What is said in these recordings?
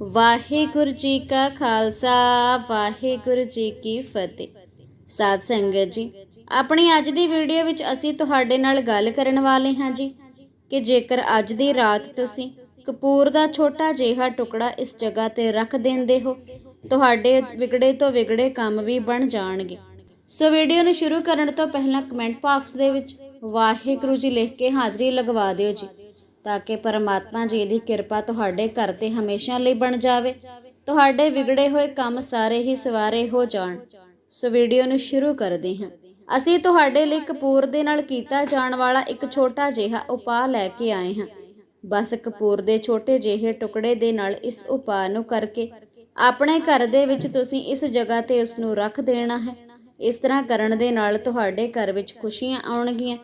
ਵਾਹਿਗੁਰੂ ਜੀ ਕਾ ਖਾਲਸਾ, ਵਾਹਿਗੁਰੂ ਜੀ ਕੀ ਫਤਿਹ। ਸਾਧ ਸੰਗਤ ਜੀ, ਆਪਣੀ ਅੱਜ ਦੀ ਵੀਡੀਓ ਵਿੱਚ ਅਸੀਂ ਤੁਹਾਡੇ ਨਾਲ ਗੱਲ ਕਰਨ ਵਾਲੇ ਹਾਂ ਜੀ ਕਿ ਜੇਕਰ ਅੱਜ ਦੀ ਰਾਤ ਤੁਸੀਂ ਕਪੂਰ ਦਾ ਛੋਟਾ ਜਿਹਾ ਟੁਕੜਾ ਇਸ ਜਗ੍ਹਾ ਤੇ ਰੱਖ ਦਿੰਦੇ ਹੋ, ਤੁਹਾਡੇ ਵਿਗੜੇ ਤੋਂ ਵਿਗੜੇ ਕੰਮ ਵੀ ਬਣ ਜਾਣਗੇ। ਸੋ ਵੀਡੀਓ ਨੂੰ ਸ਼ੁਰੂ ਕਰਨ ਤੋਂ ਪਹਿਲਾਂ ਕਮੈਂਟ ਬਾਕਸ ਦੇ ਵਿੱਚ ਵਾਹਿਗੁਰੂ ਜੀ ਲਿਖ ਕੇ ਹਾਜ਼ਰੀ ਲਗਵਾ ਦਿਓ ਜੀ। ਤਾਂ ਕਿ ਪਰਮਾਤਮਾ ਜੀ ਦੀ ਕਿਰਪਾ ਤੁਹਾਡੇ ਘਰ ਤੇ ਹਮੇਸ਼ਾ ਲਈ ਬਣ ਜਾਵੇ। ਤੁਹਾਡੇ ਵਿਗੜੇ ਹੋਏ ਕੰਮ ਸਾਰੇ ਹੀ ਸਵਾਰੇ ਹੋ ਜਾਣ। ਸੋ ਵੀਡੀਓ ਨੂੰ ਸ਼ੁਰੂ ਕਰਦੇ ਹਾਂ। ਅਸੀਂ ਤੁਹਾਡੇ ਲਈ ਕਪੂਰ ਦੇ ਨਾਲ ਕੀਤਾ ਜਾਣ ਵਾਲਾ ਇੱਕ ਛੋਟਾ ਜਿਹਾ ਉਪਾਅ ਲੈ ਕੇ ਆਏ ਹਾਂ। ਬਸ ਕਪੂਰ ਦੇ ਛੋਟੇ ਜਿਹੇ ਟੁਕੜੇ ਦੇ ਨਾਲ ਇਸ ਉਪਾਅ ਨੂੰ ਕਰਕੇ ਆਪਣੇ ਘਰ ਦੇ ਵਿੱਚ ਤੁਸੀਂ ਇਸ ਜਗ੍ਹਾ ਤੇ ਉਸ ਨੂੰ ਰੱਖ ਦੇਣਾ ਹੈ। ਇਸ ਤਰ੍ਹਾਂ ਕਰਨ ਦੇ ਨਾਲ ਤੁਹਾਡੇ ਘਰ ਵਿੱਚ ਖੁਸ਼ੀਆਂ ਆਉਣਗੀਆਂ।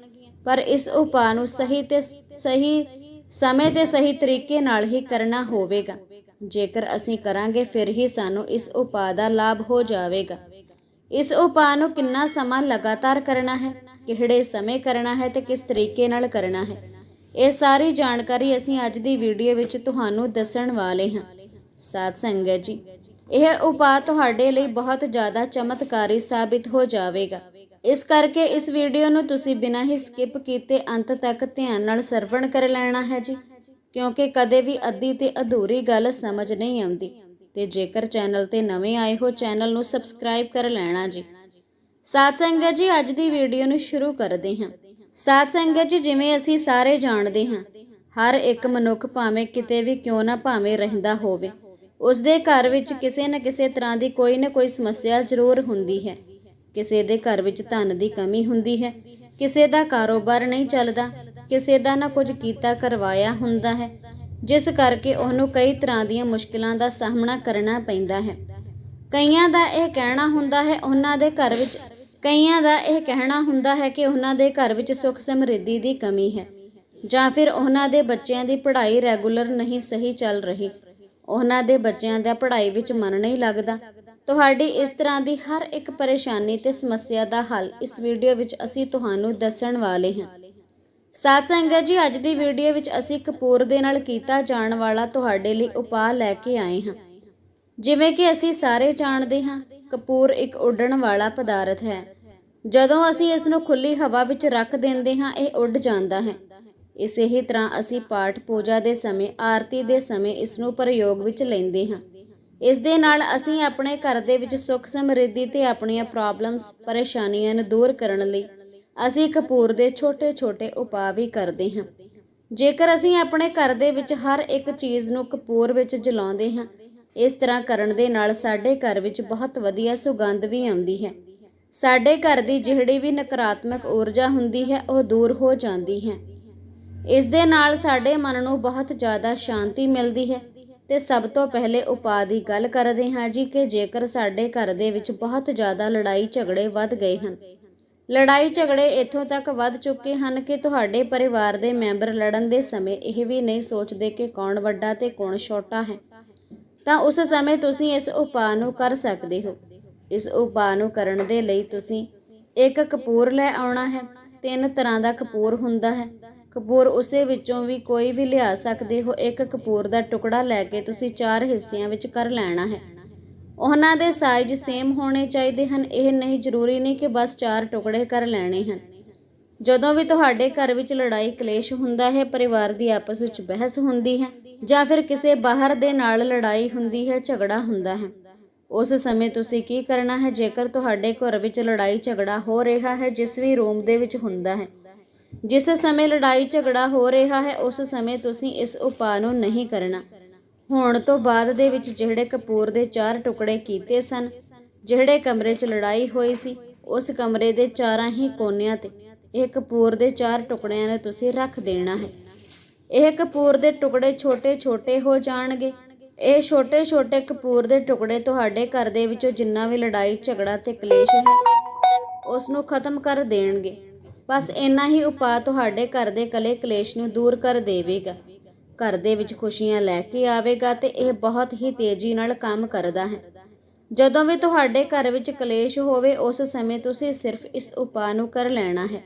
ਪਰ ਇਸ ਉਪਾਅ ਨੂੰ ਸਹੀ ਤੇ ਸਹੀ ਸਮੇਂ ਤੇ ਸਹੀ ਤਰੀਕੇ ਨਾਲ ਹੀ ਕਰਨਾ ਹੋਵੇਗਾ। ਜੇਕਰ ਅਸੀਂ ਕਰਾਂਗੇ, ਫਿਰ ਹੀ ਸਾਨੂੰ ਇਸ ਉਪਾਅ ਦਾ ਲਾਭ ਹੋ ਜਾਵੇਗਾ। ਇਸ ਉਪਾਅ ਨੂੰ ਕਿੰਨਾ ਸਮਾਂ ਲਗਾਤਾਰ ਕਰਨਾ ਹੈ, ਕਿਹੜੇ ਸਮੇਂ ਕਰਨਾ ਹੈ ਤੇ ਕਿਸ ਤਰੀਕੇ ਨਾਲ ਕਰਨਾ ਹੈ, ਇਹ ਸਾਰੀ ਜਾਣਕਾਰੀ ਅਸੀਂ ਅੱਜ ਦੀ ਵੀਡੀਓ ਵਿੱਚ ਤੁਹਾਨੂੰ ਦੱਸਣ ਵਾਲੇ ਹਾਂ। ਸਾਧ ਸੰਗਤ ਜੀ, ਇਹ ਉਪਾਅ ਤੁਹਾਡੇ ਲਈ ਬਹੁਤ ਜ਼ਿਆਦਾ ਚਮਤਕਾਰੀ ਸਾਬਿਤ ਹੋ ਜਾਵੇਗਾ। ਇਸ ਕਰਕੇ ਇਸ ਵੀਡੀਓ ਨੂੰ ਤੁਸੀਂ ਬਿਨਾਂ ਹੀ ਸਕਿਪ ਕੀਤੇ ਅੰਤ ਤੱਕ ਧਿਆਨ ਨਾਲ ਸਰਵਣ ਕਰ ਲੈਣਾ ਹੈ ਜੀ। ਕਿਉਂਕਿ ਕਦੇ ਵੀ ਅੱਧੀ ਤੇ ਅਧੂਰੀ ਗੱਲ ਸਮਝ ਨਹੀਂ ਆਉਂਦੀ। ਤੇ ਜੇਕਰ ਚੈਨਲ ਤੇ ਨਵੇਂ ਆਏ ਹੋ, ਚੈਨਲ ਨੂੰ ਸਬਸਕ੍ਰਾਈਬ ਕਰ ਲੈਣਾ ਜੀ। ਸਾਧ ਸੰਗਤ ਜੀ, ਅੱਜ ਦੀ ਵੀਡੀਓ ਨੂੰ ਸ਼ੁਰੂ ਕਰਦੇ ਹਾਂ। ਸਾਧ ਸੰਗਤ ਜੀ, ਜਿਵੇਂ ਅਸੀਂ ਸਾਰੇ ਜਾਣਦੇ ਹਾਂ, ਹਰ ਇੱਕ ਮਨੁੱਖ ਭਾਵੇਂ ਕਿਤੇ ਵੀ ਕਿਉਂ ਨਾ ਭਾਵੇਂ ਰਹਿੰਦਾ ਹੋਵੇ ਉਸ ਦੇ ਘਰ ਵਿੱਚ ਕਿਸੇ ਨਾ ਕਿਸੇ ਤਰ੍ਹਾਂ ਦੀ ਕੋਈ ਨਾ ਕੋਈ ਸਮੱਸਿਆ ਜ਼ਰੂਰ ਹੁੰਦੀ ਹੈ। ਕਿਸੇ ਦੇ ਘਰ ਵਿੱਚ ਧਨ ਦੀ ਕਮੀ ਹੁੰਦੀ ਹੈ, ਕਿਸੇ ਦਾ ਕਾਰੋਬਾਰ ਨਹੀਂ ਚੱਲਦਾ, ਕਿਸੇ ਦਾ ਨਾ ਕੁਝ ਕੀਤਾ ਕਰਵਾਇਆ ਹੁੰਦਾ ਹੈ, ਜਿਸ ਕਰਕੇ ਉਹਨੂੰ ਕਈ ਤਰ੍ਹਾਂ ਦੀਆਂ ਮੁਸ਼ਕਲਾਂ ਦਾ ਸਾਹਮਣਾ ਕਰਨਾ ਪੈਂਦਾ ਹੈ। ਕਈਆਂ ਦਾ ਇਹ ਕਹਿਣਾ ਹੁੰਦਾ ਹੈ, ਉਹਨਾਂ ਦੇ ਘਰ ਵਿੱਚ, ਕਈਆਂ ਦਾ ਇਹ ਕਹਿਣਾ ਹੁੰਦਾ ਹੈ ਕਿ ਉਹਨਾਂ ਦੇ ਘਰ ਵਿੱਚ ਸੁੱਖ ਸਮਰਿੱਧੀ ਦੀ ਕਮੀ ਹੈ, ਜਾਂ ਫਿਰ ਉਹਨਾਂ ਦੇ ਬੱਚਿਆਂ ਦੀ ਪੜ੍ਹਾਈ ਰੈਗੂਲਰ ਨਹੀਂ ਸਹੀ ਚੱਲ ਰਹੀ, ਉਹਨਾਂ ਦੇ ਬੱਚਿਆਂ ਦਾ ਪੜ੍ਹਾਈ ਵਿੱਚ ਮਨ ਨਹੀਂ ਲੱਗਦਾ ਤੁਹਾਡੀ ਇਸ ਤਰ੍ਹਾਂ ਦੀ ਹਰ ਇੱਕ ਪਰੇਸ਼ਾਨੀ ਤੇ ਸਮੱਸਿਆ ਦਾ ਹੱਲ ਇਸ ਵੀਡੀਓ ਵਿੱਚ ਅਸੀਂ ਤੁਹਾਨੂੰ ਦੱਸਣ ਵਾਲੇ ਹਾਂ। ਸਾਧ ਸੰਗਤ ਜੀ, ਅੱਜ ਦੀ ਵੀਡੀਓ ਵਿੱਚ ਅਸੀਂ ਕਪੂਰ ਦੇ ਨਾਲ ਕੀਤਾ ਜਾਣ ਵਾਲਾ ਤੁਹਾਡੇ ਲਈ ਉਪਾਅ ਲੈ ਕੇ ਆਏ ਹਾਂ। ਜਿਵੇਂ ਕਿ ਅਸੀਂ ਸਾਰੇ ਜਾਣਦੇ ਹਾਂ, ਕਪੂਰ ਇੱਕ ਉੱਡਣ ਵਾਲਾ ਪਦਾਰਥ ਹੈ। ਜਦੋਂ ਅਸੀਂ ਇਸ ਨੂੰ ਖੁੱਲੀ ਹਵਾ ਵਿੱਚ ਰੱਖ ਦਿੰਦੇ ਹਾਂ, ਇਹ ਉੱਡ ਜਾਂਦਾ ਹੈ। ਇਸੇ ਹੀ ਤਰ੍ਹਾਂ ਅਸੀਂ ਪਾਠ ਪੂਜਾ ਦੇ ਸਮੇਂ, ਆਰਤੀ ਦੇ ਸਮੇਂ ਇਸ ਨੂੰ ਪ੍ਰਯੋਗ ਵਿੱਚ ਲੈਂਦੇ ਹਾਂ। ਇਸ ਦੇ ਨਾਲ ਅਸੀਂ ਆਪਣੇ ਘਰ ਦੇ ਵਿੱਚ ਸੁੱਖ ਸਮਰਿੱਧੀ ਤੇ ਆਪਣੀਆਂ ਪ੍ਰੋਬਲਮਸ ਪਰੇਸ਼ਾਨੀਆਂ ਨੂੰ ਦੂਰ ਕਰਨ ਲਈ ਅਸੀਂ ਕਪੂਰ ਦੇ ਛੋਟੇ-ਛੋਟੇ ਉਪਾਅ ਵੀ ਕਰਦੇ ਹਾਂ। ਜੇਕਰ ਅਸੀਂ ਆਪਣੇ ਘਰ ਦੇ ਵਿੱਚ ਹਰ ਇੱਕ ਚੀਜ਼ ਨੂੰ ਕਪੂਰ ਵਿੱਚ ਜਲਾਉਂਦੇ ਹਾਂ, ਇਸ ਤਰ੍ਹਾਂ ਕਰਨ ਦੇ ਨਾਲ ਸਾਡੇ ਘਰ ਵਿੱਚ ਬਹੁਤ ਵਧੀਆ ਸੁਗੰਧ ਵੀ ਆਉਂਦੀ ਹੈ। ਸਾਡੇ ਘਰ ਦੀ ਜਿਹੜੀ ਵੀ ਨਕਾਰਾਤਮਕ ਊਰਜਾ ਹੁੰਦੀ ਹੈ, ਉਹ ਦੂਰ ਹੋ ਜਾਂਦੀ ਹੈ। ਇਸ ਦੇ ਨਾਲ ਸਾਡੇ ਮਨ ਨੂੰ ਬਹੁਤ ਜ਼ਿਆਦਾ ਸ਼ਾਂਤੀ ਮਿਲਦੀ ਹੈ ਤੇ ਸਭ ਤੋਂ ਪਹਿਲੇ ਉਪਾਅ ਦੀ ਗੱਲ ਕਰਦੇ ਹਾਂ ਜੀ ਕਿ ਜੇਕਰ ਸਾਡੇ ਘਰ ਦੇ ਵਿੱਚ ਬਹੁਤ ਜ਼ਿਆਦਾ ਲੜਾਈ ਝਗੜੇ ਵੱਧ ਗਏ ਹਨ। ਲੜਾਈ ਝਗੜੇ ਇੱਥੋਂ ਤੱਕ ਵੱਧ ਚੁੱਕੇ ਹਨ ਕਿ ਤੁਹਾਡੇ ਪਰਿਵਾਰ ਦੇ ਮੈਂਬਰ ਲੜਨ ਦੇ ਸਮੇਂ ਇਹ ਵੀ ਨਹੀਂ ਸੋਚਦੇ ਕਿ ਕੌਣ ਵੱਡਾ ਤੇ ਕੌਣ ਛੋਟਾ ਹੈ। ਤਾਂ ਉਸ ਸਮੇਂ ਤੁਸੀਂ ਇਸ ਉਪਾਅ ਨੂੰ ਕਰ ਸਕਦੇ ਹੋ। ਇਸ ਉਪਾਅ ਨੂੰ ਕਰਨ ਦੇ ਲਈ ਤੁਸੀਂ ਇੱਕ ਕਪੂਰ ਲੈ ਆਉਣਾ ਹੈ। ਤਿੰਨ ਤਰ੍ਹਾਂ ਦਾ ਕਪੂਰ ਹੁੰਦਾ ਹੈ। ਕਪੂਰ ਉਸੇ ਵਿੱਚੋਂ ਵੀ ਕੋਈ ਵੀ ਲਿਆ ਸਕਦੇ ਹੋ। ਇੱਕ ਕਪੂਰ ਦਾ ਟੁਕੜਾ ਲੈ ਕੇ ਤੁਸੀਂ ਚਾਰ ਹਿੱਸਿਆਂ ਵਿੱਚ ਕਰ ਲੈਣਾ ਹੈ। ਉਹਨਾਂ ਦੇ ਸਾਈਜ਼ ਸੇਮ ਹੋਣੇ ਚਾਹੀਦੇ ਹਨ। ਇਹ ਨਹੀਂ ਜ਼ਰੂਰੀ ਨਹੀਂ ਕਿ ਬਸ ਚਾਰ ਟੁਕੜੇ ਕਰ ਲੈਣੇ ਹਨ। ਜਦੋਂ ਵੀ ਤੁਹਾਡੇ ਘਰ ਵਿੱਚ ਲੜਾਈ ਕਲੇਸ਼ ਹੁੰਦਾ ਹੈ, ਪਰਿਵਾਰ ਦੀ ਆਪਸ ਵਿੱਚ ਬਹਿਸ ਹੁੰਦੀ ਹੈ ਜਾਂ ਫਿਰ ਕਿਸੇ ਬਾਹਰ ਦੇ ਨਾਲ ਲੜਾਈ ਹੁੰਦੀ ਹੈ, ਝਗੜਾ ਹੁੰਦਾ ਹੈ, ਉਸ ਸਮੇਂ ਤੁਸੀਂ ਕੀ ਕਰਨਾ ਹੈ? ਜੇਕਰ ਤੁਹਾਡੇ ਘਰ ਵਿੱਚ ਲੜਾਈ ਝਗੜਾ ਹੋ ਰਿਹਾ ਹੈ, ਜਿਸ ਵੀ ਰੂਮ ਦੇ ਵਿੱਚ ਹੁੰਦਾ ਹੈ ਜਿਸ ਸਮੇਂ ਲੜਾਈ ਝਗੜਾ ਹੋ ਰਿਹਾ ਹੈ, ਉਸ ਸਮੇਂ ਤੁਸੀਂ ਇਸ ਉਪਾਅ ਨੂੰ ਨਹੀਂ ਕਰਨਾ। ਹੋਣ ਤੋਂ ਬਾਅਦ ਦੇ ਵਿੱਚ ਜਿਹੜੇ ਕਪੂਰ ਦੇ ਚਾਰ ਟੁਕੜੇ ਕੀਤੇ ਸਨ, ਜਿਹੜੇ ਕਮਰੇ 'ਚ ਲੜਾਈ ਹੋਈ ਸੀ, ਉਸ ਕਮਰੇ ਦੇ ਚਾਰਾਂ ਹੀ ਕੋਨਿਆਂ ਤੇ ਇਹ ਕਪੂਰ ਦੇ ਚਾਰ ਟੁਕੜਿਆਂ ਨੂੰ ਤੁਸੀਂ ਰੱਖ ਦੇਣਾ ਹੈ। ਇਹ ਕਪੂਰ ਦੇ ਟੁਕੜੇ ਛੋਟੇ-ਛੋਟੇ ਹੋ ਜਾਣਗੇ। ਇਹ ਛੋਟੇ-ਛੋਟੇ ਕਪੂਰ ਦੇ ਟੁਕੜੇ ਤੁਹਾਡੇ ਘਰ ਦੇ ਵਿੱਚੋਂ ਜਿੰਨਾ ਵੀ ਲੜਾਈ, ਝਗੜਾ ਤੇ ਕਲੇਸ਼ ਹੈ, ਉਸ ਨੂੰ ਖਤਮ ਕਰ ਦੇਣਗੇ। ਬਸ ਇੰਨਾ ਹੀ ਉਪਾਅ ਤੁਹਾਡੇ ਘਰ ਦੇ ਕਲੇ ਕਲੇਸ਼ ਨੂੰ ਦੂਰ ਕਰ ਦੇਵੇਗਾ। ਘਰ ਦੇ ਵਿੱਚ ਖੁਸ਼ੀਆਂ ਲੈ ਕੇ ਆਵੇਗਾ ਤੇ ਇਹ ਬਹੁਤ ਹੀ ਤੇਜ਼ੀ ਨਾਲ ਕੰਮ ਕਰਦਾ ਹੈ। ਜਦੋਂ ਵੀ ਤੁਹਾਡੇ ਘਰ ਵਿੱਚ ਕਲੇਸ਼ ਹੋਵੇ, ਉਸ ਸਮੇਂ ਤੁਸੀਂ ਸਿਰਫ ਇਸ ਉਪਾਅ ਨੂੰ ਕਰ ਲੈਣਾ ਹੈ।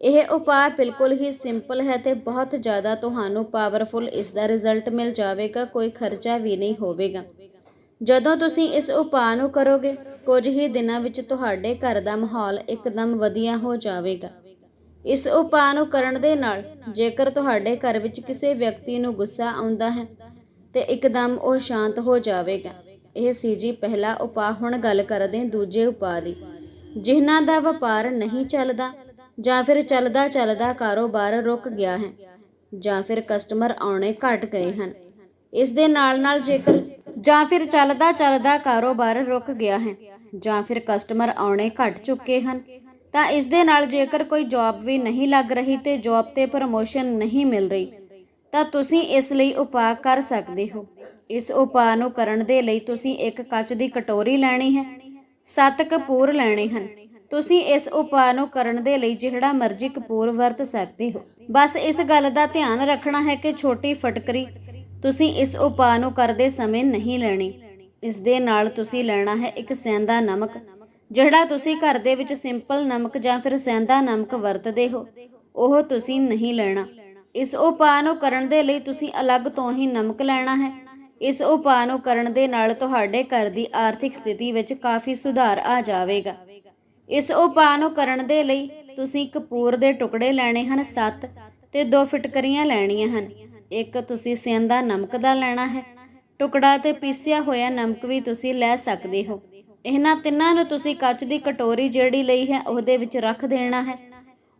ਇਹ ਉਪਾਅ ਬਿਲਕੁਲ ਹੀ ਸਿੰਪਲ ਹੈ ਤੇ ਬਹੁਤ ਜ਼ਿਆਦਾ ਤੁਹਾਨੂੰ ਪਾਵਰਫੁਲ ਇਸ ਦਾ ਰਿਜ਼ਲਟ ਮਿਲ ਜਾਵੇਗਾ, ਕੋਈ ਖਰਚਾ ਵੀ ਨਹੀਂ ਹੋਵੇਗਾ। ਜਦੋਂ ਤੁਸੀਂ ਇਸ ਉਪਾਅ ਨੂੰ ਕਰੋਗੇ, ਕੁਝ ਹੀ ਦਿਨਾਂ ਵਿੱਚ ਤੁਹਾਡੇ ਘਰ ਦਾ ਮਾਹੌਲ ਇੱਕਦਮ ਵਧੀਆ ਹੋ ਜਾਵੇਗਾ। ਇਸ ਉਪਾਅ ਨੂੰ ਕਰਨ ਦੇ ਨਾਲ ਜੇਕਰ ਤੁਹਾਡੇ ਘਰ ਵਿੱਚ ਕਿਸੇ ਵਿਅਕਤੀ ਨੂੰ ਗੁੱਸਾ ਆਉਂਦਾ ਹੈ ਤੇ ਇੱਕਦਮ ਉਹ ਸ਼ਾਂਤ ਹੋ ਜਾਵੇਗਾ। ਇਹ ਸੀ ਜੀ ਪਹਿਲਾ ਉਪਾਅ। ਹੁਣ ਗੱਲ ਕਰਦੇ ਦੂਜੇ ਉਪਾਅ ਦੀ। ਜਿਨ੍ਹਾਂ ਦਾ ਵਪਾਰ ਨਹੀਂ ਚੱਲਦਾ ਜਾਂ ਫਿਰ ਚੱਲਦਾ ਚੱਲਦਾ ਕਾਰੋਬਾਰ ਰੁਕ ਗਿਆ ਹੈ ਜਾਂ ਫਿਰ ਕਸਟਮਰ ਆਉਣੇ ਘਟ ਗਏ ਹਨ। ਇਸ ਦੇ ਨਾਲ ਨਾਲ ਜੇਕਰ ਜਾਂ ਫਿਰ ਚੱਲਦਾ ਚੱਲਦਾ ਕਾਰੋਬਾਰ ਰੁਕ ਗਿਆ ਹੈ ਜਾਂ ਫਿਰ ਕਸਟਮਰ ਆਉਣੇ ਘਟ ਚੁੱਕੇ ਹਨ ਤਾਂ ਇਸ ਦੇ ਨਾਲ ਜੇਕਰ ਕੋਈ ਜੌਬ ਵੀ ਨਹੀਂ ਲੱਗ ਰਹੀ ਤੇ ਜੌਬ ਤੇ ਪ੍ਰਮੋਸ਼ਨ ਨਹੀਂ ਮਿਲ ਰਹੀ, ਤਾਂ ਤੁਸੀਂ ਇਸ ਲਈ ਉਪਾਅ ਕਰ ਸਕਦੇ ਹੋ। ਇਸ ਉਪਾਅ ਨੂੰ ਕਰਨ ਦੇ ਲਈ ਤੁਸੀਂ ਇੱਕ ਕੱਚ ਦੀ ਕਟੋਰੀ ਲੈਣੀ ਹੈ, ਸੱਤ ਕਪੂਰ ਲੈਣੇ ਹਨ। ਤੁਸੀਂ ਇਸ ਉਪਾਅ ਨੂੰ ਕਰਨ ਦੇ ਲਈ ਜਿਹੜਾ ਮਰਜ਼ੀ ਕਪੂਰ ਵਰਤ ਸਕਦੇ ਹੋ। ਬਸ ਇਸ ਗੱਲ ਦਾ ਧਿਆਨ ਰੱਖਣਾ ਹੈ ਕਿ ਛੋਟੀ ਫਟਕਰੀ ਤੁਸੀਂ ਇਸ ਉਪਾਅ ਨੂੰ ਕਰਦੇ ਸਮੇਂ ਨਹੀਂ ਲੈਣੀ। ਇਸ ਦੇ ਨਾਲ ਤੁਸੀਂ ਲੈਣਾ ਹੈ ਇੱਕ ਸੈਂਦਾ ਨਮਕ। ਜਿਹੜਾ ਤੁਸੀਂ ਘਰ ਦੇ ਵਿੱਚ ਸਿੰਪਲ ਨਮਕ ਜਾਂ ਫਿਰ ਸੈਂਦਾ ਨਮਕ ਵਰਤਦੇ ਹੋ, ਉਹ ਤੁਸੀਂ ਨਹੀਂ ਲੈਣਾ। ਇਸ ਉਪਾਅ ਨੂੰ ਕਰਨ ਦੇ ਲਈ ਤੁਸੀਂ ਅਲੱਗ ਤੋਂ ਹੀ ਨਮਕ ਲੈਣਾ ਹੈ। ਇਸ ਉਪਾਅ ਨੂੰ ਕਰਨ ਦੇ ਨਾਲ ਤੁਹਾਡੇ ਘਰ ਦੀ ਆਰਥਿਕ ਸਥਿਤੀ ਵਿੱਚ ਕਾਫੀ ਸੁਧਾਰ ਆ ਜਾਵੇਗਾ। ਇਸ ਉਪਾਅ ਨੂੰ ਕਰਨ ਦੇ ਲਈ ਤੁਸੀਂ ਕਪੂਰ ਦੇ ਟੁਕੜੇ ਲੈਣੇ ਹਨ 7 ਤੇ ਦੋ ਫਿਟਕਰੀਆਂ ਲੈਣੀਆਂ ਹਨ। ਇੱਕ ਤੁਸੀਂ ਸੇਂਦਾ ਨਮਕ ਦਾ ਲੈਣਾ ਹੈ। ਟੁਕੜਾ ਤੇ ਪੀਸਿਆ ਹੋਇਆ ਨਮਕ ਵੀ ਤੁਸੀਂ ਲੈ ਸਕਦੇ ਹੋ। ਇਹਨਾਂ ਤਿੰਨਾਂ ਨੂੰ ਤੁਸੀਂ ਕੱਚ ਦੀ ਕਟੋਰੀ ਜਿਹੜੀ ਲਈ ਹੈ, ਉਹਦੇ ਵਿੱਚ ਰੱਖ ਦੇਣਾ ਹੈ।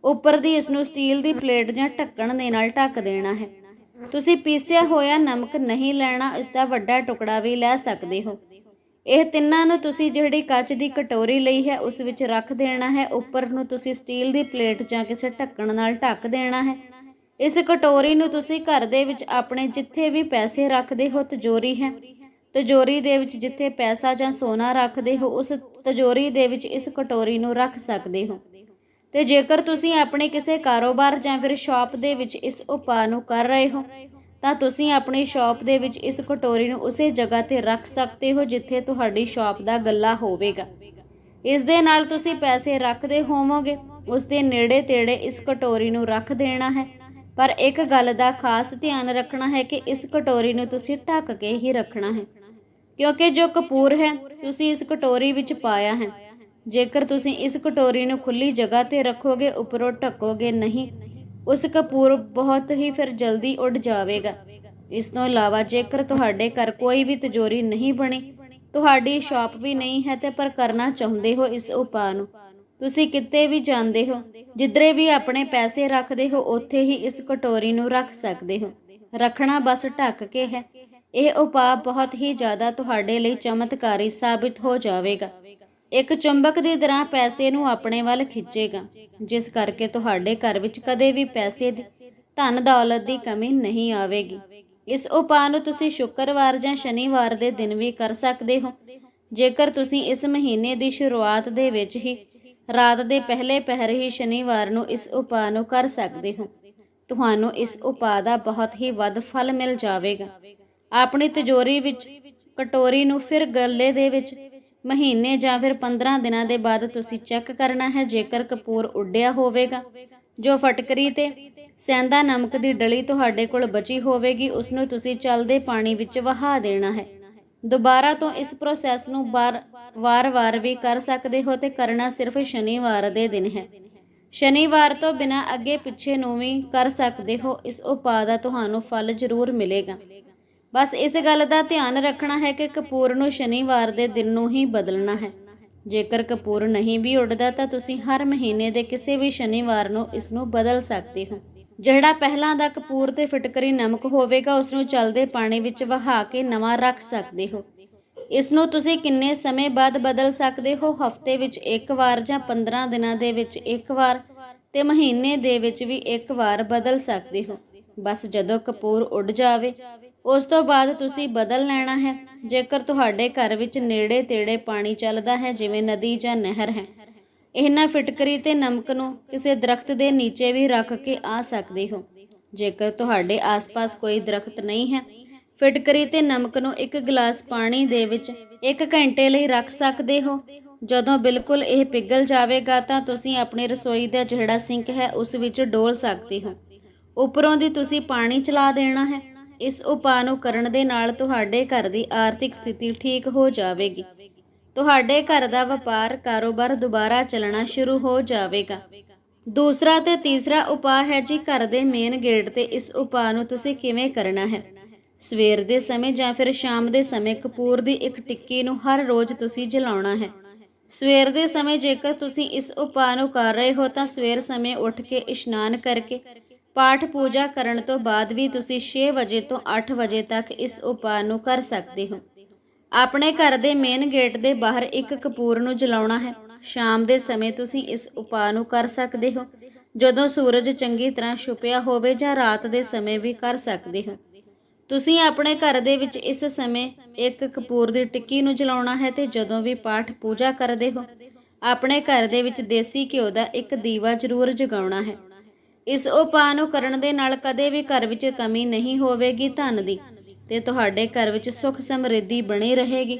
ਉੱਪਰ ਦੀ ਇਸ ਨੂੰ ਸਟੀਲ ਦੀ ਪਲੇਟ ਜਾਂ ਢੱਕਣ ਦੇ ਨਾਲ ਢੱਕ ਦੇਣਾ ਹੈ। ਤੁਸੀਂ ਪੀਸਿਆ ਹੋਇਆ ਨਮਕ ਨਹੀਂ ਲੈਣਾ, ਇਸ ਦਾ ਵੱਡਾ ਟੁਕੜਾ ਵੀ ਲੈ ਸਕਦੇ ਹੋ। ਇਹ ਤਿੰਨਾਂ ਨੂੰ ਤੁਸੀਂ ਜਿਹੜੀ ਕੱਚ ਦੀ ਕਟੋਰੀ ਲਈ ਹੈ, ਉਸ ਵਿੱਚ ਰੱਖ ਦੇਣਾ ਹੈ। ਉੱਪਰ ਨੂੰ ਤੁਸੀਂ ਸਟੀਲ ਦੀ ਪਲੇਟ ਜਾਂ ਕਿਸੇ ਢੱਕਣ ਨਾਲ ਢੱਕ ਦੇਣਾ ਹੈ। ਇਸ ਕਟੋਰੀ ਨੂੰ ਤੁਸੀਂ ਘਰ ਦੇ ਵਿੱਚ ਆਪਣੇ ਜਿੱਥੇ ਵੀ ਪੈਸੇ ਰੱਖਦੇ ਹੋ, ਤਜੋਰੀ ਹੈ। ਤਜੋਰੀ ਦੇ ਵਿੱਚ ਜਿੱਥੇ ਪੈਸਾ ਜਾਂ ਸੋਨਾ ਰੱਖਦੇ ਹੋ, ਉਸ ਤਜੋਰੀ ਦੇ ਵਿੱਚ ਇਸ ਕਟੋਰੀ ਨੂੰ ਰੱਖ ਸਕਦੇ ਹੋ। ਤੇ ਜੇਕਰ ਤੁਸੀਂ ਆਪਣੇ ਕਿਸੇ ਕਾਰੋਬਾਰ ਜਾਂ ਫਿਰ ਸ਼ਾਪ ਦੇ ਵਿੱਚ ਇਸ ਉਪਾਅ ਨੂੰ ਕਰ ਰਹੇ ਹੋ, ਤਾਂ ਤੁਸੀਂ ਆਪਣੀ ਸ਼ਾਪ ਦੇ ਵਿੱਚ ਇਸ ਕਟੋਰੀ ਨੂੰ ਉਸੇ ਜਗ੍ਹਾ ਤੇ ਰੱਖ ਸਕਦੇ ਹੋ, ਜਿੱਥੇ ਤੁਹਾਡੀ ਸ਼ਾਪ ਦਾ ਗੱਲਾ ਹੋਵੇਗਾ। ਇਸ ਦੇ ਨਾਲ ਤੁਸੀਂ ਪੈਸੇ ਰੱਖਦੇ ਹੋਵੋਗੇ, ਉਸ ਦੇ ਨੇੜੇ ਤੇੜੇ ਇਸ ਕਟੋਰੀ ਨੂੰ ਰੱਖ ਦੇਣਾ ਹੈ। ਪਰ ਇੱਕ ਗੱਲ ਦਾ ਖਾਸ ਧਿਆਨ ਰੱਖਣਾ ਹੈ ਕਿ ਇਸ ਕਟੋਰੀ ਨੂੰ ਤੁਸੀਂ ਢੱਕ ਕੇ ਹੀ ਰੱਖਣਾ ਹੈ। ਕਿਉਂਕਿ ਜੋ ਕਪੂਰ ਹੈ, ਤੁਸੀਂ ਇਸ ਕਟੋਰੀ ਵਿੱਚ ਪਾਇਆ ਹੈ। ਜੇਕਰ ਤੁਸੀਂ ਇਸ ਕਟੋਰੀ ਨੂੰ ਖੁੱਲੀ ਜਗ੍ਹਾ ਤੇ ਰੱਖੋਗੇ, ਉੱਪਰੋਂ ਢੱਕੋਗੇ ਨਹੀਂ, ਉਸ ਕਪੂਰ ਬਹੁਤ ਹੀ ਫਿਰ ਜਲਦੀ ਉੱਡ ਜਾਵੇਗਾ। ਇਸ ਤੋਂ ਇਲਾਵਾ ਜੇਕਰ ਤੁਹਾਡੇ ਘਰ ਕੋਈ ਵੀ ਤਿਜੋਰੀ ਨਹੀਂ ਬਣੀ, ਤੁਹਾਡੀ ਸ਼ਾਪ ਵੀ ਨਹੀਂ ਹੈ ਤੇ ਪਰ ਕਰਨਾ ਚਾਹੁੰਦੇ ਹੋ ਇਸ ਉਪਾਅ ਨੂੰ। ਤੁਸੀਂ ਕਿਤੇ ਵੀ ਜਾਂਦੇ ਹੋ, ਜਿੱਧਰੇ ਵੀ ਆਪਣੇ ਪੈਸੇ ਰੱਖਦੇ ਹੋ, ਉੱਥੇ ਹੀ ਇਸ ਕਟੋਰੀ ਨੂੰ ਰੱਖ ਸਕਦੇ ਹੋ। ਰੱਖਣਾ ਬਸ ਢੱਕ ਕੇ ਹੈ। ਇਹ ਉਪਾਅ ਬਹੁਤ ਹੀ ਜ਼ਿਆਦਾ ਤੁਹਾਡੇ ਲਈ ਚਮਤਕਾਰੀ ਸਾਬਿਤ ਹੋ ਜਾਵੇਗਾ। ਇੱਕ ਚੁੰਬਕ ਦੀ ਤਰ੍ਹਾਂ ਪੈਸੇ ਨੂੰ ਆਪਣੇ ਵੱਲ ਖਿੱਚੇਗਾ, ਜਿਸ ਕਰਕੇ ਤੁਹਾਡੇ ਘਰ ਵਿੱਚ ਕਦੇ ਵੀ ਪੈਸੇ ਦੀ ਧਨ ਦੌਲਤ ਦੀ ਕਮੀ ਨਹੀਂ ਆਵੇਗੀ। ਇਸ ਉਪਾਅ ਨੂੰ ਤੁਸੀਂ ਸ਼ੁੱਕਰਵਾਰ ਜਾਂ ਸ਼ਨੀਵਾਰ ਦੇ ਦਿਨ ਵੀ ਕਰ ਸਕਦੇ ਹੋ। ਜੇਕਰ ਤੁਸੀਂ ਇਸ ਮਹੀਨੇ ਦੀ ਸ਼ੁਰੂਆਤ ਦੇ ਵਿੱਚ ਹੀ ਰਾਤ ਦੇ ਪਹਿਲੇ ਪਹਿਰ ਹੀ ਸ਼ਨੀਵਾਰ ਨੂੰ ਇਸ ਉਪਾਅ ਨੂੰ ਕਰ ਸਕਦੇ ਹੋ, ਤੁਹਾਨੂੰ ਇਸ ਉਪਾਅ ਦਾ ਬਹੁਤ ਹੀ ਵੱਧ ਫਲ ਮਿਲ ਜਾਵੇਗਾ। ਆਪਣੀ ਤਿਜੋਰੀ ਵਿੱਚ ਕਟੋਰੀ ਨੂੰ ਫਿਰ ਗੱਲੇ ਦੇ ਵਿੱਚ ਮਹੀਨੇ ਜਾਂ ਫਿਰ 15 ਦਿਨਾਂ ਦੇ ਬਾਅਦ ਤੁਸੀਂ ਚੈੱਕ ਕਰਨਾ ਹੈ, ਜੇਕਰ ਕਪੂਰ ਉੱਡਿਆ ਹੋਵੇਗਾ। ਜੋ ਫਟਕਰੀ ਤੇ ਸੈਂਦਾ ਨਮਕ ਦੀ ਡਲੀ ਤੁਹਾਡੇ ਕੋਲ ਬਚੀ ਹੋਵੇਗੀ, ਉਸ ਨੂੰ ਤੁਸੀਂ ਚਲਦੇ ਪਾਣੀ ਵਿੱਚ ਵਹਾ ਦੇਣਾ ਹੈ। ਦੁਬਾਰਾ ਤੋਂ ਇਸ ਪ੍ਰੋਸੈਸ ਨੂੰ ਬਾਰ, ਵਾਰ-ਵਾਰ ਵੀ ਕਰ ਸਕਦੇ ਹੋ ਤੇ ਕਰਨਾ ਸਿਰਫ ਸ਼ਨੀਵਾਰ ਦੇ ਦਿਨ ਹੈ। ਸ਼ਨੀਵਾਰ ਤੋਂ ਬਿਨਾ ਅੱਗੇ ਪਿੱਛੇ ਨੂੰ ਵੀ ਕਰ ਸਕਦੇ ਹੋ, ਇਸ ਉਪਾਅ ਦਾ ਤੁਹਾਨੂੰ ਫਲ ਜ਼ਰੂਰ ਮਿਲੇਗਾ। ਬਸ ਇਸ ਗੱਲ ਦਾ ਧਿਆਨ ਰੱਖਣਾ ਹੈ ਕਿ ਕਪੂਰ ਨੂੰ ਸ਼ਨੀਵਾਰ ਦੇ ਦਿਨ ਨੂੰ ਹੀ ਬਦਲਣਾ ਹੈ। ਜੇਕਰ ਕਪੂਰ ਨਹੀਂ ਵੀ ਉੱਡਦਾ ਤਾਂ ਤੁਸੀਂ ਹਰ ਮਹੀਨੇ ਦੇ ਕਿਸੇ ਵੀ ਸ਼ਨੀਵਾਰ ਨੂੰ ਇਸ ਨੂੰ ਬਦਲ ਸਕਦੇ ਹੋ। ਜਿਹੜਾ ਪਹਿਲਾਂ ਦਾ ਕਪੂਰ ਤੇ ਫਿਟਕਰੀ ਨਮਕ ਹੋਵੇਗਾ, ਉਸ ਨੂੰ ਚਲਦੇ ਪਾਣੀ ਵਿੱਚ ਵਹਾ ਕੇ ਨਵਾਂ ਰੱਖ ਸਕਦੇ ਹੋ। ਇਸ ਨੂੰ ਤੁਸੀਂ ਕਿੰਨੇ ਸਮੇਂ ਬਾਅਦ ਬਦਲ ਸਕਦੇ ਹੋ? ਹਫ਼ਤੇ ਵਿੱਚ ਇੱਕ ਵਾਰ ਜਾਂ 15 ਦਿਨਾਂ ਦੇ ਵਿੱਚ ਇੱਕ ਵਾਰ ਤੇ ਮਹੀਨੇ ਦੇ ਵਿੱਚ ਵੀ ਇੱਕ ਵਾਰ ਬਦਲ ਸਕਦੇ ਹੋ। ਬਸ ਜਦੋਂ ਕਪੂਰ ਉੱਡ ਜਾਵੇ ਉਸ ਤੋਂ ਬਾਅਦ ਤੁਸੀਂ ਬਦਲ ਲੈਣਾ ਹੈ। ਜੇਕਰ ਤੁਹਾਡੇ ਘਰ ਵਿੱਚ ਨੇੜੇ ਤੇੜੇ ਪਾਣੀ ਚੱਲਦਾ ਹੈ, ਜਿਵੇਂ ਨਦੀ ਜਾਂ ਨਹਿਰ ਹੈ, ਇਹਨਾਂ ਫਿਟਕਰੀ ਤੇ ਨਮਕ ਨੂੰ ਕਿਸੇ ਦਰਖਤ ਦੇ ਨੀਚੇ ਵੀ ਰੱਖ ਕੇ ਆ ਸਕਦੇ ਹੋ। ਜੇਕਰ ਤੁਹਾਡੇ ਆਸ-ਪਾਸ ਕੋਈ ਦਰਖਤ ਨਹੀਂ ਹੈ, ਫਿਟਕਰੀ ਤੇ ਨਮਕ ਨੂੰ ਇੱਕ ਗਲਾਸ ਪਾਣੀ ਦੇ ਵਿੱਚ 1 ਘੰਟੇ ਲਈ ਰੱਖ ਸਕਦੇ ਹੋ। ਜਦੋਂ ਬਿਲਕੁਲ ਇਹ ਪਿਘਲ ਜਾਵੇਗਾ, ਤਾਂ ਤੁਸੀਂ ਆਪਣੀ ਰਸੋਈ ਦਾ ਜਿਹੜਾ ਸਿੰਕ ਹੈ, ਉਸ ਵਿੱਚ ਡੋਲ ਸਕਦੇ ਹੋ। ਉੱਪਰੋਂ ਦੀ ਤੁਸੀਂ ਪਾਣੀ ਚਲਾ ਦੇਣਾ ਹੈ। ਇਸ ਉਪਾਅ ਨੂੰ ਕਰਨ ਦੇ ਨਾਲ ਤੁਹਾਡੇ ਘਰ ਦੀ ਆਰਥਿਕ ਸਥਿਤੀ ਠੀਕ ਹੋ ਜਾਵੇਗੀ। ਤੁਹਾਡੇ ਘਰ ਦਾ ਵਪਾਰ ਕਾਰੋਬਾਰ ਦੁਬਾਰਾ ਚੱਲਣਾ ਸ਼ੁਰੂ ਹੋ ਜਾਵੇਗਾ। ਦੂਸਰਾ ਤੇ ਤੀਸਰਾ ਉਪਾਅ ਹੈ ਜੀ ਘਰ ਦੇ ਮੇਨ ਗੇਟ ਤੇ ਇਸ ਉਪਾਅ ਨੂੰ ਤੁਸੀਂ ਕਿਵੇਂ ਕਰਨਾ ਹੈ? ਸਵੇਰ ਦੇ ਸਮੇਂ ਜਾਂ ਫਿਰ ਸ਼ਾਮ ਦੇ ਸਮੇਂ ਕਪੂਰ ਦੀ ਇੱਕ ਟਿੱਕੀ ਨੂੰ ਹਰ ਰੋਜ਼ ਤੁਸੀਂ ਜਲਾਉਣਾ ਹੈ। ਸਵੇਰ ਦੇ ਸਮੇਂ ਜੇਕਰ ਤੁਸੀਂ ਇਸ ਉਪਾਅ ਨੂੰ ਕਰ ਰਹੇ ਹੋ ਤਾਂ ਸਵੇਰ ਸਮੇਂ ਉੱਠ ਕੇ ਇਸ਼ਨਾਨ ਕਰਕੇ ਪਾਠ ਪੂਜਾ ਕਰਨ ਤੋਂ ਬਾਅਦ ਵੀ ਤੁਸੀਂ 6 ਵਜੇ ਤੋਂ 8 ਵਜੇ ਤੱਕ ਇਸ ਉਪਾਅ ਨੂੰ ਕਰ ਸਕਦੇ ਹੋ। ਆਪਣੇ ਘਰ ਦੇ ਮੇਨ ਗੇਟ ਦੇ ਬਾਹਰ ਇੱਕ ਕਪੂਰ ਨੂੰ ਜਲਾਉਣਾ ਹੈ। ਸ਼ਾਮ ਦੇ ਸਮੇਂ ਤੁਸੀਂ ਇਸ ਉਪਾਅ ਨੂੰ ਕਰ ਸਕਦੇ ਹੋ। ਜਦੋਂ ਸੂਰਜ ਚੰਗੀ ਤਰ੍ਹਾਂ ਛੁਪਿਆ ਹੋਵੇ ਜਾਂ ਰਾਤ ਦੇ ਸਮੇਂ ਵੀ ਕਰ ਸਕਦੇ ਹੋ। ਤੁਸੀਂ ਆਪਣੇ ਘਰ ਦੇ ਵਿੱਚ ਇਸ ਸਮੇਂ ਇੱਕ ਕਪੂਰ ਦੀ ਟਿੱਕੀ ਨੂੰ ਜਲਾਉਣਾ ਹੈ ਤੇ ਜਦੋਂ ਵੀ ਪਾਠ ਪੂਜਾ ਕਰਦੇ ਹੋ, ਆਪਣੇ ਘਰ ਦੇ ਵਿੱਚ ਦੇਸੀ ਘਿਓ ਦਾ ਇੱਕ ਦੀਵਾ ਜ਼ਰੂਰ ਜਗਾਉਣਾ ਹੈ। ਇਸ ਉਪਾਅ ਨੂੰ ਕਰਨ ਦੇ ਨਾਲ ਕਦੇ ਵੀ ਘਰ ਵਿੱਚ ਕਮੀ ਨਹੀਂ ਹੋਵੇਗੀ ਧਨ ਦੀ। ਤੇ ਤੁਹਾਡੇ ਘਰ ਵਿੱਚ ਸੁੱਖ ਸਮਰਿੱਧੀ ਬਣੀ ਰਹੇਗੀ।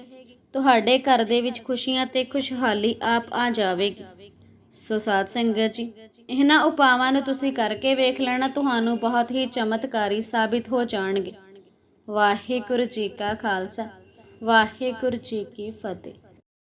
ਤੁਹਾਡੇ ਘਰ ਦੇ ਵਿੱਚ ਖੁਸ਼ੀਆਂ ਤੇ ਖੁਸ਼ਹਾਲੀ ਆਪ ਆ ਜਾਵੇਗੀ। ਸੋ ਸਾਧ ਸੰਗਤ ਜੀ, ਇਹਨਾਂ ਉਪਾਵਾਂ ਨੂੰ ਤੁਸੀਂ ਕਰਕੇ ਵੇਖ ਲੈਣਾ, ਤੁਹਾਨੂੰ ਬਹੁਤ ਹੀ ਚਮਤਕਾਰੀ ਸਾਬਿਤ ਹੋ ਜਾਣਗੇ। ਵਾਹਿਗੁਰੂ ਜੀ ਕਾ ਖਾਲਸਾ, ਵਾਹਿਗੁਰੂ ਜੀ ਕੀ ਫਤਿਹ।